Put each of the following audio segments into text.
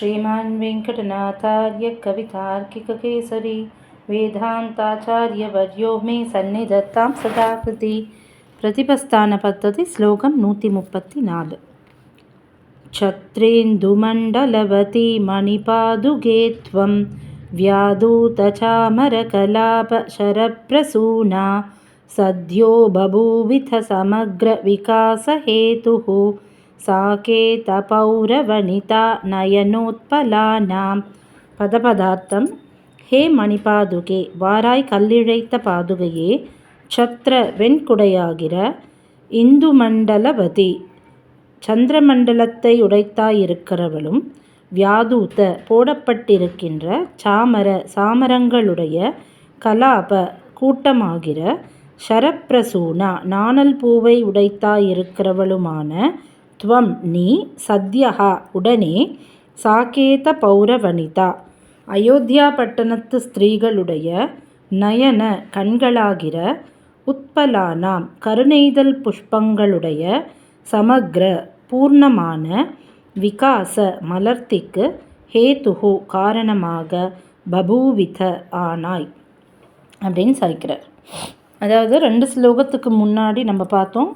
श्रीमान् वेङ्कटनाथार्य कवितार्किककेसरी वेदान्ताचार्यवर्यो मे सन्निधत्तां सदा कृति प्रतिपस्थान पद्धति श्लोकं नूति मुप्पति नालु छत्रेन्दुमण्डलवती मणिपादुगे त्वं व्यादूतचामरकलापशरप्रसूना सद्यो बभूविथ समग्रविकासहेतुः साकेतपौरवनिता नयनोत्पलानां பதபதார்த்தம் ஹே மணிபாதுகே வாராய் கல்லிழைத்த பாதுகையே சத்ர வெண்குடையாகிற இந்து மண்டலவதி சந்திரமண்டலத்தை உடைத்தாயிருக்கிறவளும் வியாதூத்த போடப்பட்டிருக்கின்ற சாமர சாமரங்களுடைய கலாப கூட்டமாகிற ஷரப்பிரசூனா நாணல் பூவை உடைத்தாயிருக்கிறவளுமான துவம் நீ சத்யஹா. உடனே சாகேத பௌரவனிதா. அயோத்தியா பட்டணத்து ஸ்திரீகளுடைய நயன கண்களாகிற உத்பலானாம் கருணைதல் புஷ்பங்களுடைய சமக்ர பூர்ணமான விகாச மலர்த்திக்கு ஹேதுஹு காரணமாக பபூவித ஆனாய் அப்படின்னு சாய்க்கிறார். அதாவது ரெண்டு ஸ்லோகத்துக்கு முன்னாடி நம்ம பார்த்தோம்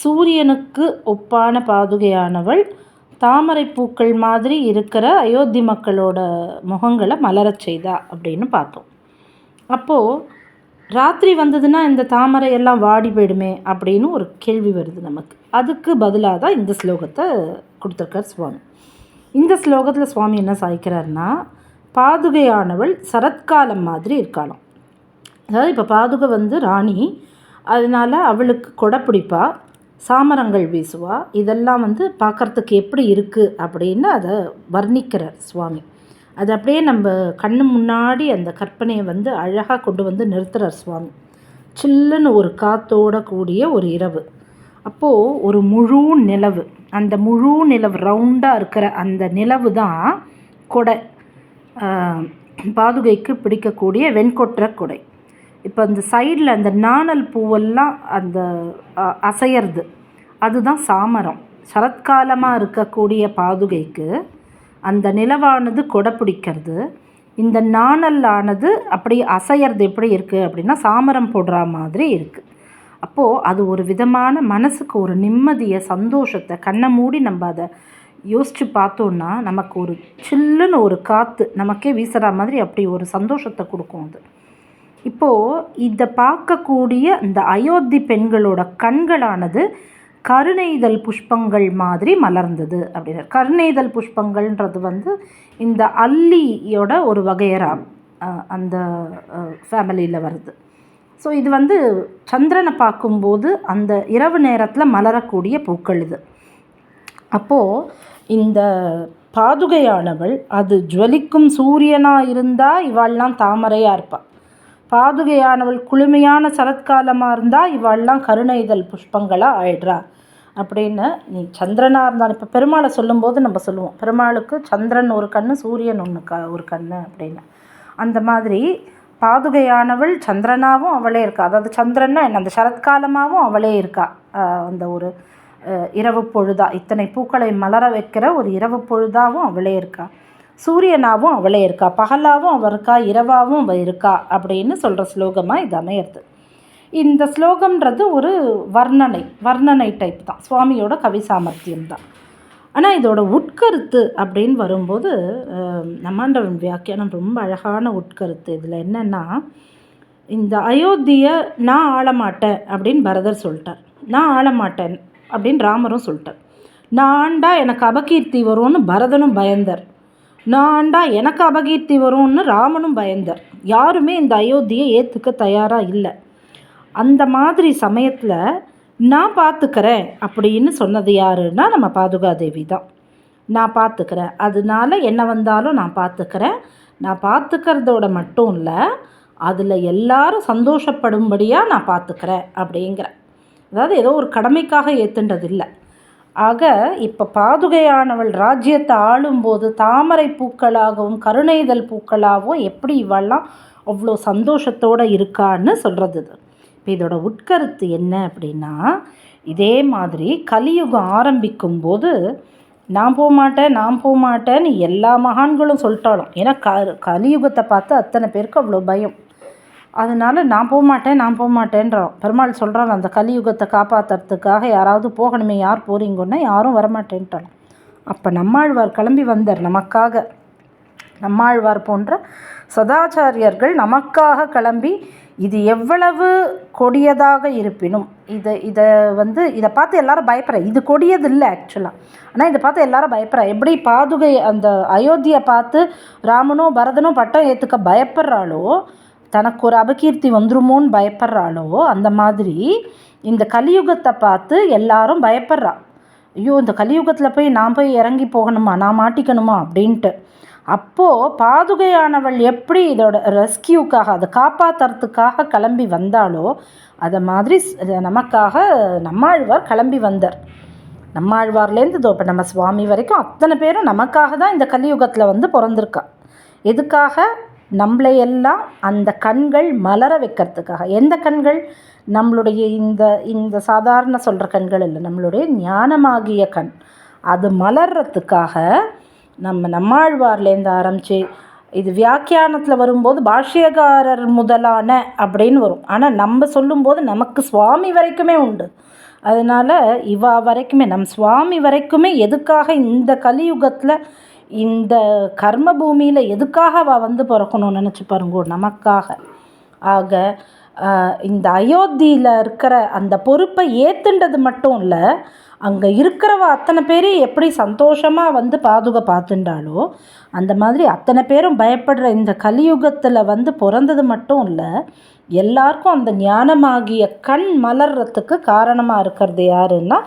சூரியனுக்கு ஒப்பான பாதுகையானவள். தாமரை பூக்கள் மாதிரி இருக்கிற அயோத்தி மக்களோட முகங்களை மலரச் செய்தா அப்படின்னு பார்த்தோம். அப்போது ராத்திரி வந்ததுன்னா இந்த தாமரை எல்லாம் வாடி போயிடுமே அப்படின்னு ஒரு கேள்வி வருது நமக்கு. அதுக்கு பதிலாக தான் இந்த ஸ்லோகத்தை கொடுத்துருக்கார் சுவாமி. இந்த ஸ்லோகத்தில் சுவாமி என்ன சாய்க்கிறார்னா பாதுகையானவள் சரத்காலம் மாதிரி இருக்காளாம். அதாவது இப்போ பாதுகை வந்து ராணி. அதனால் அவளுக்கு கொடை பிடிப்பா. சாமரங்கள் வீசுவா. இதெல்லாம் வந்து பார்க்குறதுக்கு எப்படி இருக்குது அப்படின்னு அதை வர்ணிக்கிறார் சுவாமி. அது அப்படியே நம்ம கண்ணு முன்னாடி அந்த கற்பனையை வந்து அழகாக கொண்டு வந்து நிறுத்துகிறார் சுவாமி. சில்லுன்னு ஒரு காத்தோட கூடிய ஒரு இரவு. அப்போது ஒரு முழு நிலவு அந்த முழு நிலவு ரவுண்டாக இருக்கிற அந்த நிலவு தான் கொடை. பாதுகைக்கு பிடிக்கக்கூடிய வெண்கொற்ற கொடை. இப்போ அந்த சைடில் அந்த நாணல் பூவெல்லாம் அந்த அசையிறது. அதுதான் சாமரம். சரத்காலமாக இருக்கக்கூடிய பாதுகைக்கு அந்த நிலவானது கொடை பிடிக்கிறது. இந்த நாணல்லானது அப்படி அசையிறது எப்படி இருக்குது அப்படின்னா சாமரம் போடுற மாதிரி இருக்குது அப்போது அது ஒரு விதமான மனசுக்கு ஒரு நிம்மதியை சந்தோஷத்தை கண்ணை மூடி நம்ம அதை யோசித்து பார்த்தோன்னா நமக்கு ஒரு சில்லுன்னு ஒரு காற்று நமக்கே வீசுகிற மாதிரி அப்படி ஒரு சந்தோஷத்தை கொடுக்கும் அது. இப்போது இதை பார்க்கக்கூடிய இந்த அயோத்தி பெண்களோட கண்களானது கருணைதல் புஷ்பங்கள் மாதிரி மலர்ந்தது அப்படின்னா கருணைதல் புஷ்பங்கள்ன்றது வந்து இந்த அல்லியோட ஒரு வகையரா அந்த ஃபேமிலியில் வருது. ஸோ இது வந்து சந்திரனை பார்க்கும்போது அந்த இரவு நேரத்தில் மலரக்கூடிய பூக்கள் இது. அப்போது இந்த பாதுகையானவள் அது ஜுவலிக்கும் சூரியனாக இருந்தால் இவாள்லாம் தாமரையாக இருப்பாள் பாதுகையானவள் குளுமையான சரத்காலமாக இருந்தால் இவாள்லாம் கருணை இதழ் புஷ்பங்களாக ஆயிடுறா. அப்படின்னு நீ சந்திரனாக இருந்தாலும் இப்போ பெருமாளை சொல்லும்போது நம்ம சொல்லுவோம் பெருமாளுக்கு சந்திரன் ஒரு கண் சூரியன் ஒன்று க ஒரு கண் அப்படின்னு. அந்த மாதிரி பாதுகையானவள் சந்திரனாகவும் அவளே இருக்கா. அதாவது சந்திரன்னா என்ன? அந்த சரத்காலமாகவும் அவளே இருக்கா. அந்த ஒரு இரவு பொழுதா. இத்தனை பூக்களை மலர வைக்கிற ஒரு இரவு பொழுதாகவும் அவளே இருக்கா. சூரியனாகவும் அவளே இருக்கா? பகலாகவும் அவள் இருக்கா? இரவாகவும் அவள் இருக்கா? அப்படின்னு சொல்கிற ஸ்லோகமாக இது அமையிறது. இந்த ஸ்லோகம்ன்றது ஒரு வர்ணனை வர்ணனை டைப் தான். சுவாமியோட கவி சாமர்த்தியம் தான். ஆனால் இதோட உட்கருத்து அப்படின்னு வரும்போது நம்மாண்டவன் வியாக்கியானம் ரொம்ப அழகான உட்கருத்து. இதில் என்னென்னா இந்த அயோத்தியை நான் ஆளமாட்டேன் அப்படின்னு பரதர் சொல்லிட்டார். நான் ஆளமாட்டேன் அப்படின்னு ராமரும் சொல்லிட்டார். நான் ஆண்டா எனக்கு அபகீர்த்தி வரும்னு பரதனும் பயந்தர். நான்டா எனக்கு அபகீர்த்தி வரும்னு ராமனும் பயந்தார். யாருமே இந்த அயோத்தியை ஏற்றுக்க தயாராக இல்லை. அந்த மாதிரி சமயத்தில் நான் பார்த்துக்கிறேன் அப்படின்னு சொன்னது யாருன்னா நம்ம பாதுகாதேவி தான். நான் பார்த்துக்கிறேன் அதனால என்ன வந்தாலும் நான் பார்த்துக்கிறேன் நான் பார்த்துக்கிறதோட மட்டும் இல்லை அதில் எல்லாரும் சந்தோஷப்படும்படியாக நான் பார்த்துக்கிறேன் அப்படிங்கிறேன் அதாவது ஏதோ ஒரு கடமைக்காக ஏற்றுன்றது இல்லை. ஆக இப்போ பாதுகையானவள் ராஜ்யத்தை ஆளும்போது தாமரை பூக்களாகவும் கருணைதல் பூக்களாகவும் எப்படி இவெல்லாம் அவ்வளோ சந்தோஷத்தோடு இருக்கான்னு சொல்கிறது இது. இப்போ இதோட உட்கருத்து என்ன அப்படின்னா இதே மாதிரி கலியுகம் ஆரம்பிக்கும் போது நான் போகமாட்டேன் நான் போகமாட்டேன்னு எல்லா மகான்களும் சொல்லிட்டாலும். ஏன்னா க கலியுகத்தை பார்த்து அத்தனை பேருக்கு அவ்வளோ பயம். அதனால நான் போக மாட்டேன் நான் போக மாட்டேன்றான் பெருமாள் சொல்கிறான் அந்த கலியுகத்தை காப்பாற்றுறதுக்காக யாராவது போகணுமே யார் போகிறீங்கன்னா யாரும் வரமாட்டேன்ட்டாலும் அப்போ நம்மாழ்வார் கிளம்பி வந்தார் நமக்காக. நம்மாழ்வார் போன்ற சதாச்சாரியர்கள் நமக்காக கிளம்பி இது எவ்வளவு கொடியதாக இருப்பினும் இதை இதை வந்து இதை பார்த்து எல்லாரும் பயப்படுற இது கொடியது இல்லை ஆக்சுவலாக ஆனால் இதை பார்த்து எல்லாரும் பயப்படுற எப்படி பாதுகை அந்த அயோத்தியை பார்த்து ராமனோ பரதனோ பட்டம் ஏற்றுக்க பயப்படுறாளோ தனக்கு ஒரு அபகீர்த்தி வந்துருமோன்னு பயப்படுறாளோ அந்த மாதிரி இந்த கலியுகத்தை பார்த்து எல்லாரும் பயப்படுறா. ஐயோ இந்த கலியுகத்தில் போய் நான் போய் இறங்கி போகணுமா நான் மாட்டிக்கணுமா அப்படின்ட்டு. அப்போது பாதுகையானவள் எப்படி இதோட ரெஸ்கியூக்காக அதை காப்பாற்றுறதுக்காக கிளம்பி வந்தாலோ அதை மாதிரி நமக்காக நம்மாழ்வார் கிளம்பி வந்தார். நம்மாழ்வார்லேருந்து இதோ இப்போ நம்ம சுவாமி வரைக்கும் அத்தனை பேரும் நமக்காக தான் இந்த கலியுகத்தில் வந்து பிறந்திருக்கா. எதுக்காக? நம்மளையெல்லாம் அந்த கண்கள் மலர வைக்கிறதுக்காக. எந்த கண்கள்? நம்மளுடைய இந்த இந்த சாதாரண சொல்கிற கண்கள் இல்லை. நம்மளுடைய ஞானமாகிய கண். அது மலர்றதுக்காக நம்ம நம்மாழ்வார்லேருந்து ஆரம்பித்து இது வியாக்கியானத்தில் வரும்போது பாஷ்யகாரர் முதலான அப்படின்னு வரும். ஆனால் நம்ம சொல்லும்போது நமக்கு சுவாமி வரைக்குமே உண்டு. அதனால் இவா வரைக்குமே நம் சுவாமி வரைக்குமே எதுக்காக இந்த கலியுகத்தில் இந்த கர்ம பூமியில் எதுக்காக அவள் வந்து பிறக்கணும்னு நினச்சி பாருங்கோ நமக்காக. ஆக இந்த அயோத்தியில் இருக்கிற அந்த பொறுப்பை ஏற்றுண்டது மட்டும் இல்லை அங்கே இருக்கிறவ அத்தனை பேரும் எப்படி சந்தோஷமாக வந்து பாதுகா பார்த்துண்டாலோ அந்த மாதிரி அத்தனை பேரும் பயப்படுற இந்த கலியுகத்தில் வந்து பிறந்தது மட்டும் இல்லை எல்லாருக்கும் அந்த ஞானமாகிய கண் மலர்றதுக்கு காரணமாக இருக்கிறது யாருன்னா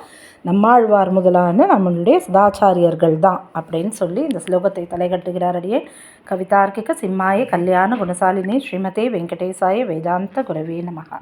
நம்மாழ்வார் முதலான நம்மளுடைய சதாச்சாரியர்கள் தான் அப்படின்னு சொல்லி இந்த ஸ்லோகத்தை தலைகட்டுகிறார் அடியே. கவிதார்க்கிக சிம்மாய கல்யாண குணசாலினி ஸ்ரீமதே வெங்கடேசாய வேதாந்த குரவே நமகா.